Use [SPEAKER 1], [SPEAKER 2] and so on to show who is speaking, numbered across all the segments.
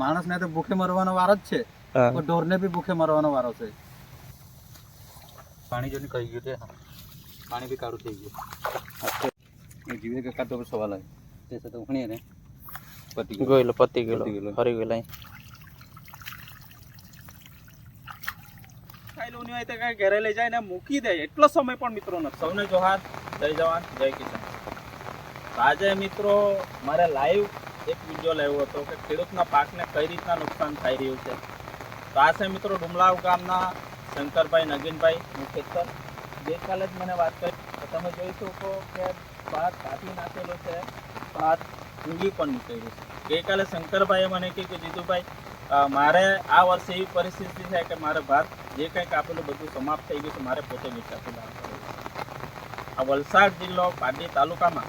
[SPEAKER 1] માણસને તો ભૂખે મરવાનો વારો જ છે. પણ ઢોરને બી ભૂખે મરવાનો વારો છે. પાણી જોઈને કહી ગયું છે પાણી બી કાળું થઈ ગયું. જીવે કાકા તો સવાલ આવે. તે સાથે ઉખણીએ ને. પતી
[SPEAKER 2] ગયેલો પતી ગયેલો
[SPEAKER 1] પતી ગયેલો.
[SPEAKER 2] ફરી ગયેલા અહીં.
[SPEAKER 3] હોય તો કાંઈ ઘરે લઈ જાય ને મૂકી દે. એટલો સમય પણ મિત્રો નથી. સૌને જોહાર. જય જવાન જય કિશન આજે મિત્રો મારે લાઈવ એક વીડિયો લેવો હતો કે ખેડૂતના પાકને કઈ રીતના નુકસાન થઈ રહ્યું છે. તો આ છે મિત્રો ડુમલાવ ગામના શંકરભાઈ નગીનભાઈ નું ખેતર. ગઈકાલે જ મને વાત કરી. તો તમે જોઈ શકો કે ભાત કાપી નાખેલો છે ભાત ઊંઘી પણ નીકળ્યું છે. ગઈકાલે શંકરભાઈએ મને કહ્યું કે જીતુભાઈ મારે આ વર્ષે એવી પરિસ્થિતિ છે કે મારે ભાત જે કંઈ કાપેલું બધું સમાપ્ત થઈ ગયું છે, મારે પોતે વેચાતું લાવવું આ વલસાડ જિલ્લો પાટડી તાલુકામાં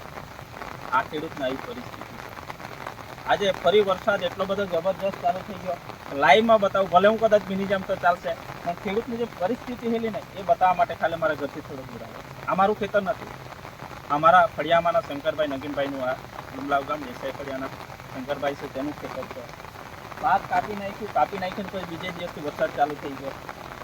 [SPEAKER 3] આ ખેડૂતની આવી પરિસ્થિતિ આજે ફરી વરસાદ એટલો બધો જબરજસ્ત ચાલુ થઈ ગયો. લાઈવમાં બતાવું, ભલે હું કદાચ મિની જામ તો ચાલશે, પણ ખેડૂતની જે પરિસ્થિતિ હેલી ને, એ બતાવવા માટે ખાલી મારા ઘરથી થોડું દૂર આવે. અમારું ખેતર નથી. અમારા ફળિયામાંના શંકરભાઈ નગીનભાઈનું આ ડુમલાવ ગામ, દેસાઈ ફળિયાના શંકરભાઈ છે, તેનું ખેતર છે. ભાત કાપી નાખ્યું કાપી નાખ્યું ને પછી બીજે દિવસથી વરસાદ ચાલુ થઈ ગયો.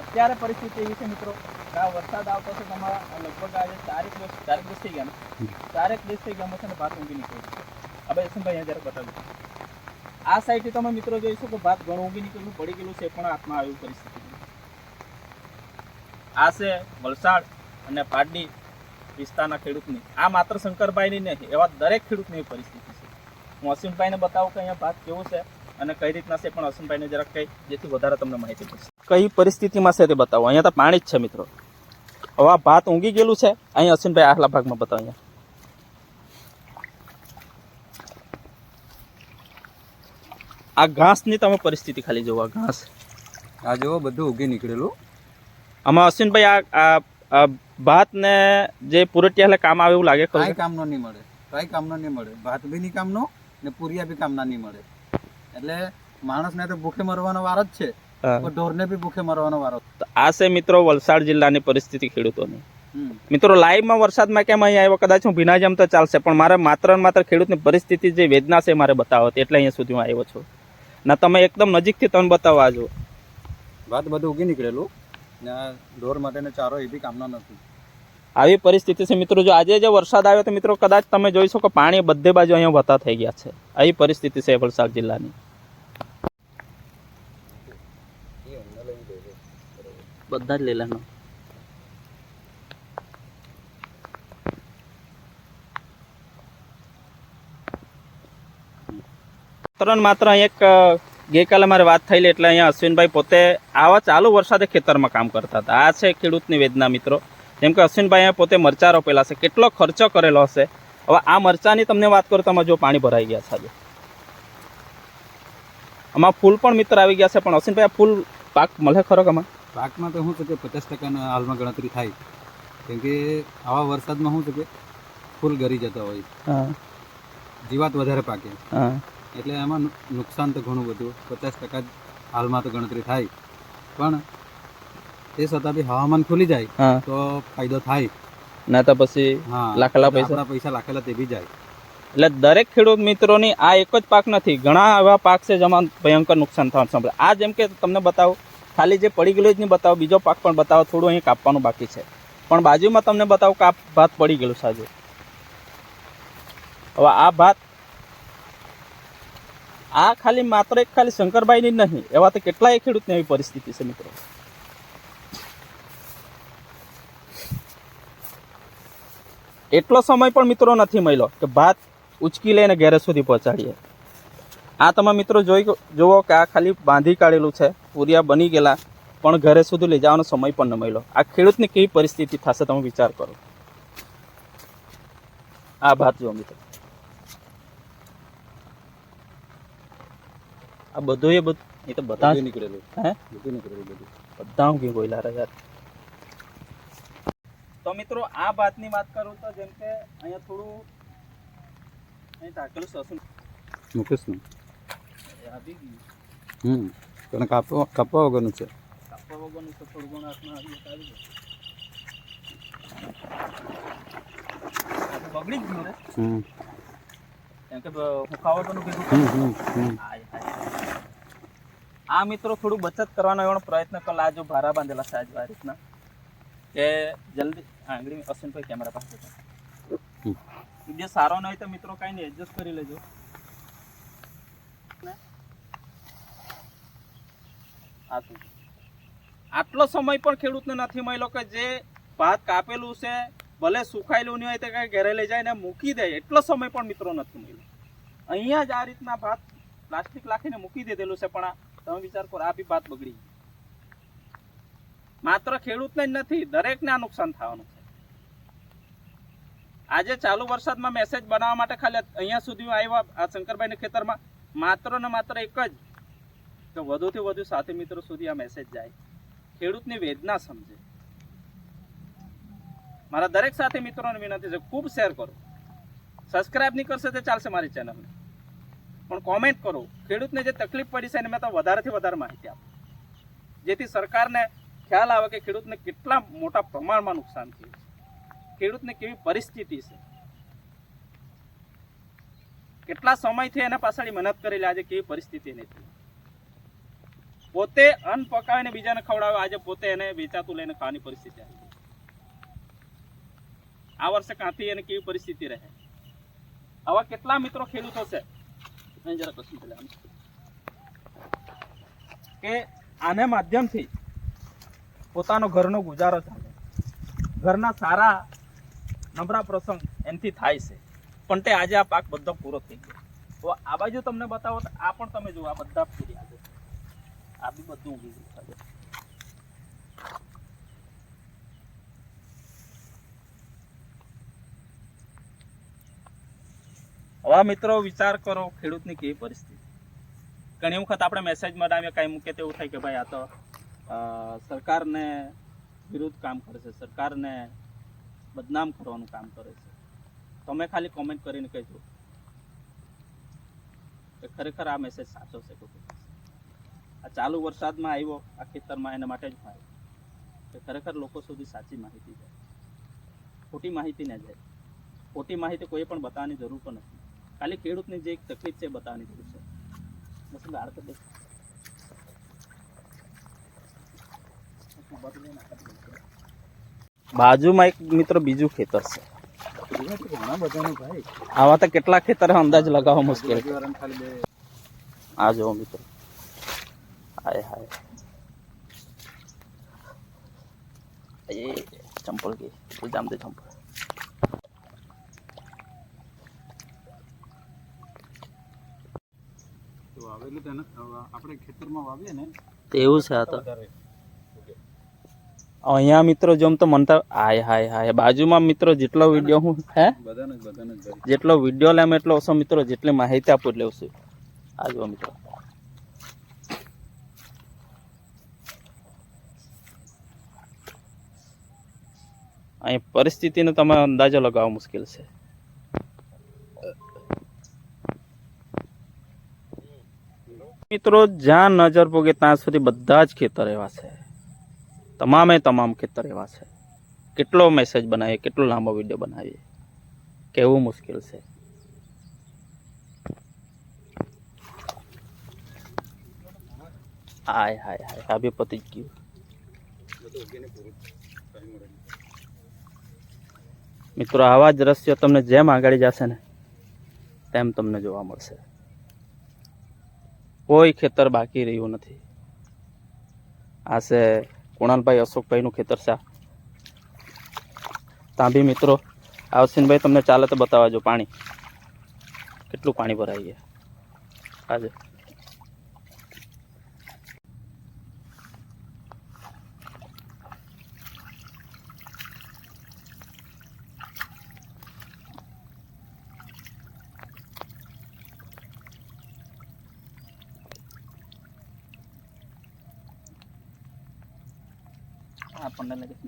[SPEAKER 3] અત્યારે પરિસ્થિતિ એવી છે મિત્રો આ વરસાદ આવતો છે તમારા લગભગ આજે ચારેક દિવસ ચારેક દિવસ થઈ ગયા ને, ચારેક દિવસ થઈ ગયા છે ને ભાત ઊંઘી નીકળી હવે યશનભાઈ અહીંયા જરા બતાવ્યું આ સાઈડથી તમે મિત્રો જોઈ શકો, ભાત ઘણું ઊંઘી નીકળ્યું, પડી ગયેલું છે, પણ હાથમાં આવી પરિસ્થિતિ આ છે વલસાડ અને પાટડી વિસ્તારના ખેડૂતની. આ માત્ર શંકરભાઈની નહીં, એવા દરેક ખેડૂતની પરિસ્થિતિ છે. હું અસીમભાઈને બતાવું કે અહીંયા ભાત કેવો છે અને કઈ રીતના છે, પણ અસીમભાઈને જરાક કહી જેથી વધારે તમને માહિતી મળશે કઈ પરિસ્થિતિમાં છે તે બતાવો. અહીંયા તો પાણી જ છે, મિત્રો. હવે આ ભાત ઊંઘી ગયેલું છે. અહીંયા અસીમભાઈ આટલા ભાગમાં બતાવો અહીંયા. આ ઘાસની તમે પરિસ્થિતિ ખાલી જુઓ આ ઘાસ.
[SPEAKER 1] આ જુઓ બધું ઉગી નીકળેલું.
[SPEAKER 3] આમાં અશ્વિનભાઈ આ આ- ભાત ને જે પુરટિયા એટલે કામ આવે એવું લાગે
[SPEAKER 1] કઈ કામનો નહીં મળે. કાંઈ કામનો નહીં મળે. ભાત બી નહીં કામનો ને પૂરિયા બી કામના નહીં મળે. એટલે માણસને તો ભૂખે મરવાનો વાર જ છે. ઢોરને બી ભૂખે મરવાનો વારો
[SPEAKER 3] આ છે મિત્રો વલસાડ જિલ્લાની પરિસ્થિતિ ખેડૂતોની. મિત્રો લાઈવમાં વરસાદમાં કેમ અહીંયા આવ્યો? કદાચ હું ભીના જેમ તો ચાલશે પણ મારે માત્ર ને માત્ર ખેડૂતની પરિસ્થિતિ જે વેદના છે મારે બતાવો એટલે અહીંયા સુધી હું આવ્યો છું. ના તમે એકદમ નજીકથી તમને બતાવવા જો
[SPEAKER 1] વાત બધું ઉગી નીકળેલું. ને આ ઢોર માટેનો ચારો એ બી કામનો નથી.
[SPEAKER 3] આવી પરિસ્થિતિ છે મિત્રો જો આજે જે વરસાદ આવ્યો તો મિત્રો કદાચ તમે જોઈ શકો પાણી બધે બાજુ અહીંયા વતા થઈ ગયા છે. આવી પરિસ્થિતિ છે વલસાડ જિલ્લાની. બધા જ લીલાનો. માત્ર માત્ર એક ગઈકાલે મારે વાત થયેલી એટલે અહીંયા અશ્વિનભાઈ પોતે આવા ચાલુ વરસાદે ખેતરમાં કામ કરતા હતા. આ છે ખેડૂતની વેદના મિત્રો. જેમ કે અશ્વિનભાઈ અહીંયા પોતે મરચા રોપેલા છે. કેટલો ખર્ચો કરેલો હશે? હવે આ મરચાની તમને વાત કરું તો જો પાણી ભરાઈ ગયા છે. આમાં ફૂલ પણ મિત્ર આવી ગયા છે પણ અશ્વિનભાઈ આ ફૂલ પાક મળે ખરો કે
[SPEAKER 1] પાકમાં તો શું છે કે પચાસ ટકાના હાલમાં ગણતરી થાય. કેમ કે આવા વરસાદમાં શું છે કે ફૂલ ગરી જતા હોય.
[SPEAKER 3] હા.
[SPEAKER 1] જીવાત વધારે પાકે.
[SPEAKER 3] હા.
[SPEAKER 1] એટલે એમાં નુકસાન તો ઘણું બધું. પચાસ ટકા હાલમાં તો ગણતરી થાય. પણ તે છતાં બી હવામાન ખુલી જાય તો ફાયદો થાય.
[SPEAKER 3] ના તો પછી લાખેલા પૈસા.
[SPEAKER 1] પૈસા લાખેલા તે બી જાય.
[SPEAKER 3] એટલે દરેક ખેડૂત મિત્રોની આ એક જ પાક નથી. ઘણા એવા પાક છે જેમાં ભયંકર નુકસાન થવાનું સંભળાય આ જેમ કે તમને બતાવો ખાલી જે પડી ગયેલું જ નહીં બતાવો બીજો પાક પણ બતાવો થોડું અહીં કાપવાનું બાકી છે. પણ બાજુમાં તમને બતાવો કે આ ભાત પડી ગયેલું સાજુ. હવે આ ભાત આ ખાલી માત્ર એક ખાલી શંકરભાઈની નહીં, એવા તો કેટલાય ખેડૂતની એવી પરિસ્થિતિ છે મિત્રો. એટલો સમય પણ મિત્રો નથી મળ્યો કે ભાત ઉચકી લઈને ઘેરે સુધી પહોંચાડીએ. આ તમે મિત્રો જોઈ જુઓ કે આ ખાલી બાંધી કાઢેલું છે, પૂરિયા બની ગયેલા, પણ ઘરે સુધી લઈ જવાનો સમય પણ ન મળ્યો. આ ખેડૂતની કેવી પરિસ્થિતિ થશે તમે વિચાર કરો. આ ભાત જુઓ મિત્રો. આ બધું એ બધું એ તો બધા
[SPEAKER 1] નીકળેલું.
[SPEAKER 3] હે?
[SPEAKER 1] બધું નીકળેલું બધું.
[SPEAKER 3] બધા ઊંઘી ગયેલા રે યાર. તો મિત્રો આ વાતની વાત કરું તો જેમ કે અહીંયા થોડું અહીં ટાકેલું સસું
[SPEAKER 1] મુકેશનું
[SPEAKER 3] આવી ગયું.
[SPEAKER 1] હમ. પણ કાપવા કાપવા વગરનું છે.
[SPEAKER 3] કાપવા વગરનું તો થોડું ઘણું હાથમાં આવી આવી બગડી જ ગયું રે
[SPEAKER 1] હમ.
[SPEAKER 3] કેમ કે હું ખાવા તો ભેગું
[SPEAKER 1] હમ હમ હમ.
[SPEAKER 3] આ મિત્રો થોડું બચત કરવાનો એવો પ્રયત્ન કરેલા આ જો ભારા બાંધેલા છે આ રીતના કે જલ્દી આંગળી અશ્વિનભાઈ કેમેરા પાસે જે સારો ન હોય તો મિત્રો કાંઈ નહીં એડજસ્ટ કરી લેજો. આટલો સમય પણ ખેડૂતને નથી મળ્યો કે જે ભાત કાપેલું છે ભલે સુખાયેલું નહીં હોય તો કાંઈ ઘરે લઈ જાય ને મૂકી દે. એટલો સમય પણ મિત્રો નથી મળ્યો. અહીંયા જ આ રીતના ભાત પ્લાસ્ટિક લાખીને મૂકી દીધેલું છે પણ આ તમે વિચાર કરો, આ ભાત બગડી માત્ર ખેડૂતને જ નથી, દરેકને આ નુકસાન થવાનું છે. આજે ચાલુ વરસાદમાં મેસેજ બનાવવા માટે ખાલી અહીંયા સુધી આવ્યા, આ શંકરભાઈના ખેતરમાં માત્ર ને માત્ર એક જ. કે વધુથી વધુ સાથી મિત્રો સુધી આ મેસેજ જાય. ખેડૂતની વેદના સમજે. મારા દરેક સાથી મિત્રોને વિનંતી છે, ખૂબ શેર કરો. સબસ્ક્રાઇબ નહીં કરશે તે ચાલશે મારી ચેનલને પણ કોમેન્ટ કરો. ખેડૂતને જે તકલીફ પડી છે એને મેં તો વધારેથી વધારે માહિતી આપો. જેથી સરકારને ખ્યાલ આવે કે ખેડૂતને કેટલા મોટા પ્રમાણમાં નુકસાન થયું છે. ખેડૂતને કેવી પરિસ્થિતિ છે. કેટલા સમયથી એના પાછળ મહેનત કરેલી, આજે કેવી પરિસ્થિતિ એની થઈ. પોતે અન્ન પકાવીને બીજાને ખવડાવે, આજે પોતે એને વેચાતું લઈને ખાવાની પરિસ્થિતિ આવી આ વર્ષે કાંથી એને કેવી પરિસ્થિતિ રહે? આવા કેટલા મિત્રો ખેડૂતો છે? કે આને માધ્યમથી પોતાનો ઘરનો ગુજારો ચાલે. ઘરના સારા નબળા પ્રસંગ એનાથી થાય છે. પણ તે આજે આ પાક બધો પૂરો થઈ ગયો. તો આ બાજુ તમને બતાવો તો આ પણ તમે જુઓ, આ બધા પૂરી આ બી બધું ઉગી ગયું હવે મિત્રો વિચાર કરો ખેડૂતની કેવી પરિસ્થિતિ. ઘણી વખત આપણે મેસેજમાં ડામે કાંઈ મૂકે તો એવું થાય કે ભાઈ આ તો સરકારને વિરુદ્ધ કામ કરે છે, સરકારને બદનામ કરવાનું કામ કરે છે. તમે ખાલી કોમેન્ટ કરીને કહેજો કે ખરેખર આ મેસેજ સાચો છે આ ચાલુ વરસાદમાં આવ્યો, આ ખેતરમાં એના માટે જ આવ્યો કે ખરેખર લોકો સુધી સાચી માહિતી જાય. ખોટી માહિતી ન જાય. ખોટી માહિતી કોઈ પણ બતાવવાની જરૂર પણ નથી. ખાલી ખેડૂતની જે એક તકલીફ છે એ બતાવવાની જરૂર છે બસ ગાળ કરી દે. બાજુમાં એક મિત્ર બીજું ખેતર છે
[SPEAKER 1] ઘણા બધાનું ભાઈ
[SPEAKER 3] આવા તો કેટલા ખેતર અંદાજ લગાવવા મુશ્કેલ છે.
[SPEAKER 1] આજુબાજુવાળાને ખાલી બે
[SPEAKER 3] આ જો મિત્રો હાય હાય એ ચંપલ ગઈ જામ દે ચંપલ
[SPEAKER 1] વાવેલું તેને આપણે ખેતરમાં વાવીએ ને
[SPEAKER 3] એવું છે આ તો. અહીંયા મિત્રો જેમ તો મનતા હાય હાય હાય. બાજુમાં મિત્રો જેટલો વીડિયો હું હે? જેટલો વીડિયો લેમ એટલો ઓછો મિત્રો જેટલી માહિતી આપું એટલે ઓછું. આ જુઓ મિત્રો. અહીં પરિસ્થિતિનો તમે અંદાજો લગાવવો મુશ્કેલ છે. મિત્રો, જ્યાં નજર પોગે ત્યાં સુધી બધા જ ખેતર એવા છે. તમામે તમામ ખેતર એવા છે. કેટલો મેસેજ બનાવીએ, કેટલો લાંબો વીડિયો બનાવીએ. કેવું મુશ્કેલ છે. હાય હાય હાય આ પતી જ ગયું. મિત્રો, આવા જ દ્રશ્યો તમને જેમ આગળ જશે ને, તેમ તમને જોવા મળશે. કોઈ ખેતર બાકી રહ્યું નથી. આ છે કુણાલભાઈ અશોકભાઈનું ખેતર છે તાંભી મિત્રો, આવસીનભાઈ તમને ચાલે તો બતાવવા જો પાણી. કેટલું પાણી ભરાઈ ગયા? આજે. આપણને લાગે છે.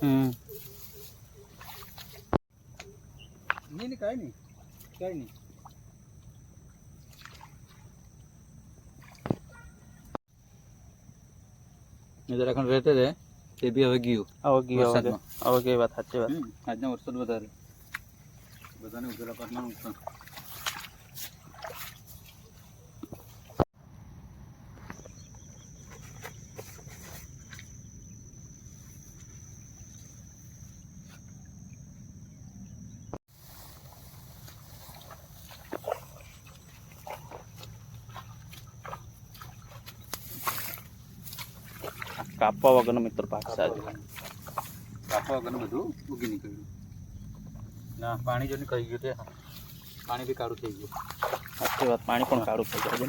[SPEAKER 3] હમ
[SPEAKER 1] નહીં નહીં કાંઈ નહીં કાંઈ નહીં જરાખંડ રહેતે રહે તે બી હવે ગયું.
[SPEAKER 3] હવે ગયું હવે ગયું. વાત સાચી વાત.
[SPEAKER 1] આજના વરસાદ વધારે. બધાને ઉભેલા પાકમાં નુકસાન
[SPEAKER 3] કાપવા વગરનો મિત્ર પાક આજે
[SPEAKER 1] કાપવા વગરનું બધું ઉગી નીકળ્યું. ના પાણી જો કહી ગયું તે. પાણી બી કાળું થઈ ગયું.
[SPEAKER 3] સાચી વાત પાણી પણ કાળું થઈ ને.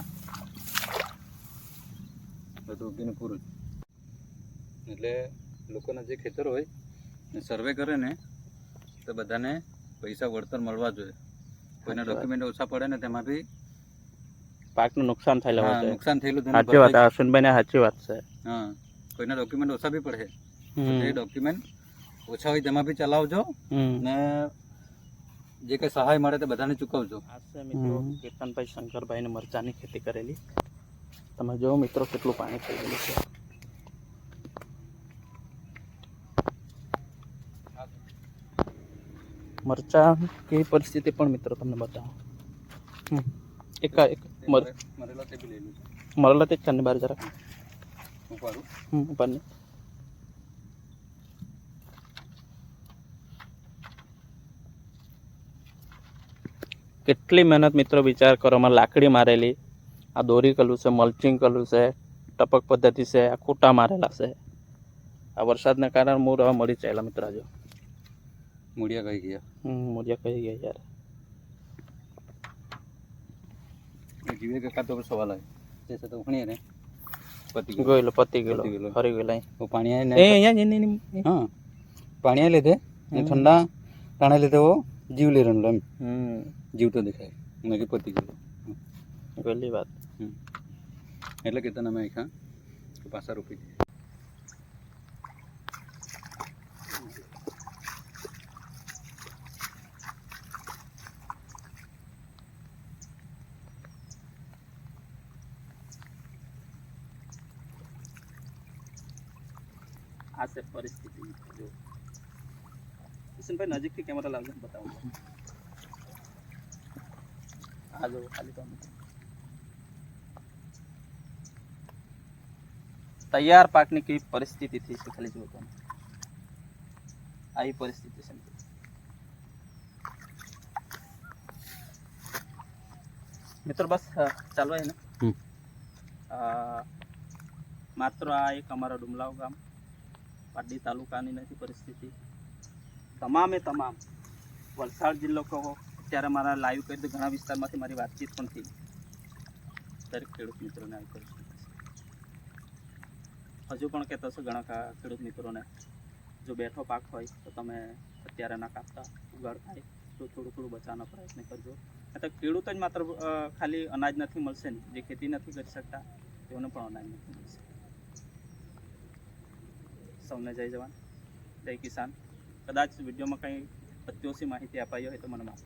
[SPEAKER 1] બધું ઉગીને પૂરું. એટલે લોકોના જે ખેતર હોય ને સર્વે કરે ને તો બધાને પૈસા વળતર મળવા જોઈએ. કોઈના. ડોક્યુમેન્ટ ઓછા પડે ને તેમાં બી
[SPEAKER 3] પાકનું નુકસાન થયેલું
[SPEAKER 1] નુકસાન થયેલું
[SPEAKER 3] સાચી વાત અશ્વિનભાઈ ને સાચી વાત છે.
[SPEAKER 1] હા. કોઈના ડોક્યુમેન્ટ ઓછા બી પડે. એ ડોક્યુમેન્ટ ઓછા હોય તેમાં બી ચલાવજો ને જે કઈ સહાય મળે તે બધાને ચૂકવજો.
[SPEAKER 3] મિત્રો
[SPEAKER 1] હમ.
[SPEAKER 3] કેતનભાઈ શંકરભાઈ ને મરચાની ખેતી કરેલી. તમે જો મિત્રો કેટલું પાણી થઈ ગયેલું છે. મરચા કેવી પરિસ્થિતિ પણ મિત્રો તમને બતાવો. એક એક
[SPEAKER 1] મરેલા તે બી લઈ લેજો
[SPEAKER 3] મરેલા તે જ છે બાર જરા
[SPEAKER 1] ઉપાડું
[SPEAKER 3] હમ કેટલી મહેનત મિત્રો વિચાર કરો આમાં લાકડી મારેલી આ દોરી કલું છે મલ્ચિંગ કલું છે ટપક પદ્ધતિ છે આ ખોટા મારેલા છે. આ વરસાદના કારણે મૂળ હવે મળી ચાલ્યા મિત્રો જો.
[SPEAKER 1] મૂળિયા કહી ગયા.
[SPEAKER 3] હમ મૂળિયા કહી ગયા યાર.
[SPEAKER 1] જીવે કે કાતો સવાલ આવે. તે તો ઉખણીએ ને. પતી ગયું.
[SPEAKER 3] ગયેલો પતી ગયેલો. ફરી ગયેલો.
[SPEAKER 1] પાણી આવે
[SPEAKER 3] એ
[SPEAKER 1] હા. પાણી આ લીધે. ઠંડા ટાણે લીધે ઓ જીવ લઈ રહેલો એમ.
[SPEAKER 3] જીવતો
[SPEAKER 1] જીવ તો દેખાય. મેં કે પતી ગયેલો.
[SPEAKER 3] ગયેલી વાત.
[SPEAKER 1] એટલે કે તને મેં ખા પાછા રોપી દે
[SPEAKER 3] આ છે. પરિસ્થિતિ જો. કિશનભાઈ નજીકથી કેમેરા લાવજો બતાવો. આ જો ખાલી તમે. તૈયાર પાકની કેવી પરિસ્થિતિ થઈ છે ખાલી જુઓ તમે. આવી પરિસ્થિતિ છે. મિત્રો. મિત્રો બસ ચાલવાય ને? માત્ર આ એક અમારા ડુમલાવ ગામ. પાટડી તાલુકાની નથી પરિસ્થિતિ. તમામે તમામ. વલસાડ જિલ્લો કહો, અત્યારે મારા લાઈવ કરી તો ઘણા વિસ્તારમાંથી મારી વાતચીત પણ થઈ. દરેક ખેડૂત મિત્રોને આવી છે. હજુ પણ કહેતા હશે ઘણા ખેડૂત મિત્રોને, જો બેઠો પાક હોય તો તમે અત્યારે ના કાપતા, ઉગાડ થાય, તો થોડું થોડું બચાવવાનો પ્રયત્ન કરજો. તો ખેડૂત જ માત્ર ખાલી અનાજ નથી, મળશે ને જે ખેતી નથી કરી શકતા, તેઓને પણ અનાજ નથી મળશે સૌને જય જવાન. જય કિસાન. કદાચ વિડીયોમાં કંઈ અત્યોશી માહિતી અપાઈ હોય તો મને માફ